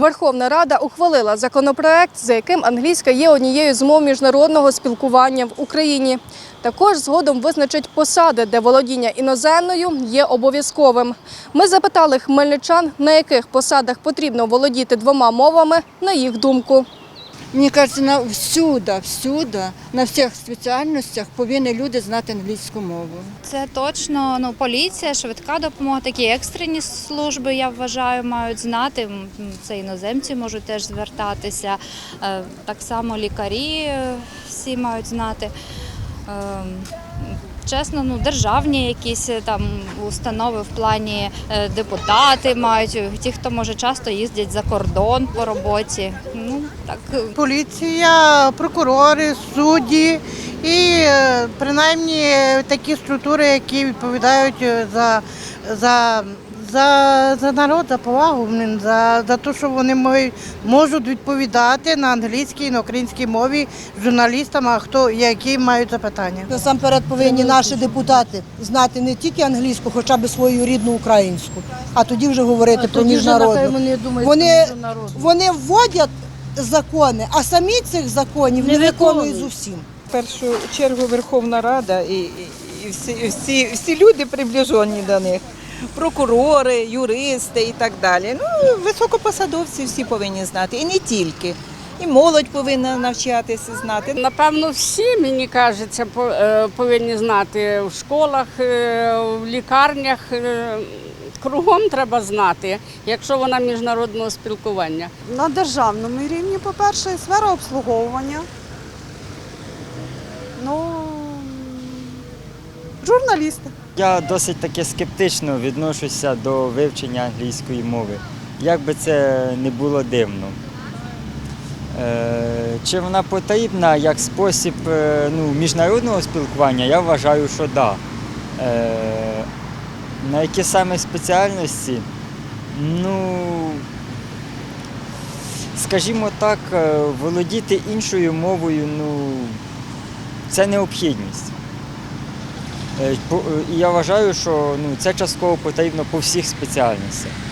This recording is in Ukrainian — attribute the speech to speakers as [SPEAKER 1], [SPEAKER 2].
[SPEAKER 1] Верховна Рада ухвалила законопроект, за яким англійська є однією з мов міжнародного спілкування в Україні. Також згодом визначить посади, де володіння іноземною є обов'язковим. Ми запитали хмельничан, на яких посадах потрібно володіти двома мовами, на їх думку.
[SPEAKER 2] Мені кажеться, на всюди, всюди, на всіх спеціальностях повинні люди знати англійську мову.
[SPEAKER 3] Це точно ну поліція, швидка допомога, такі екстрені служби, я вважаю, мають знати. Це іноземці можуть теж звертатися. Е, Так само лікарі е, всі мають знати. Чесно, ну державні якісь е, там установи в плані е, депутати мають, е, ті, хто може часто їздять за кордон по роботі. Ну так
[SPEAKER 4] Поліція, прокурори, судді і принаймні такі структури, які відповідають за, за, за, за народ, за повагу, за, за те, що вони можуть, можуть відповідати на англійській і на українській мові журналістам, а хто які мають запитання.
[SPEAKER 5] Насамперед повинні наші депутати знати не тільки англійську, хоча б свою рідну українську, а тоді вже говорити про міжнародну. Вони, вони вводять закони, а самі цих законів не, виконують зовсім.
[SPEAKER 6] В першу чергу Верховна Рада і, і, і всі, всі, всі люди приближені до них. Прокурори, юристи і так далі. Ну, високопосадовці всі повинні знати. І не тільки. І молодь повинна навчатися знати.
[SPEAKER 7] Напевно, всі, мені кажеться, е, повинні знати в школах, е, в лікарнях. е, Кругом треба знати, якщо вона міжнародного спілкування.
[SPEAKER 8] На державному рівні, по-перше, сфера обслуговування. Ну, журналісти.
[SPEAKER 9] Я досить таки скептично відношуся до вивчення англійської мови. Як би це не було дивно. Е, Чи вона потрібна як спосіб е, ну, міжнародного спілкування, я вважаю, що так. Да. Е, На які саме спеціальності? Ну, скажімо так, володіти іншою мовою, ну, це необхідність. Е, е, І я вважаю, що ну, це частково потрібно по всіх спеціальностях.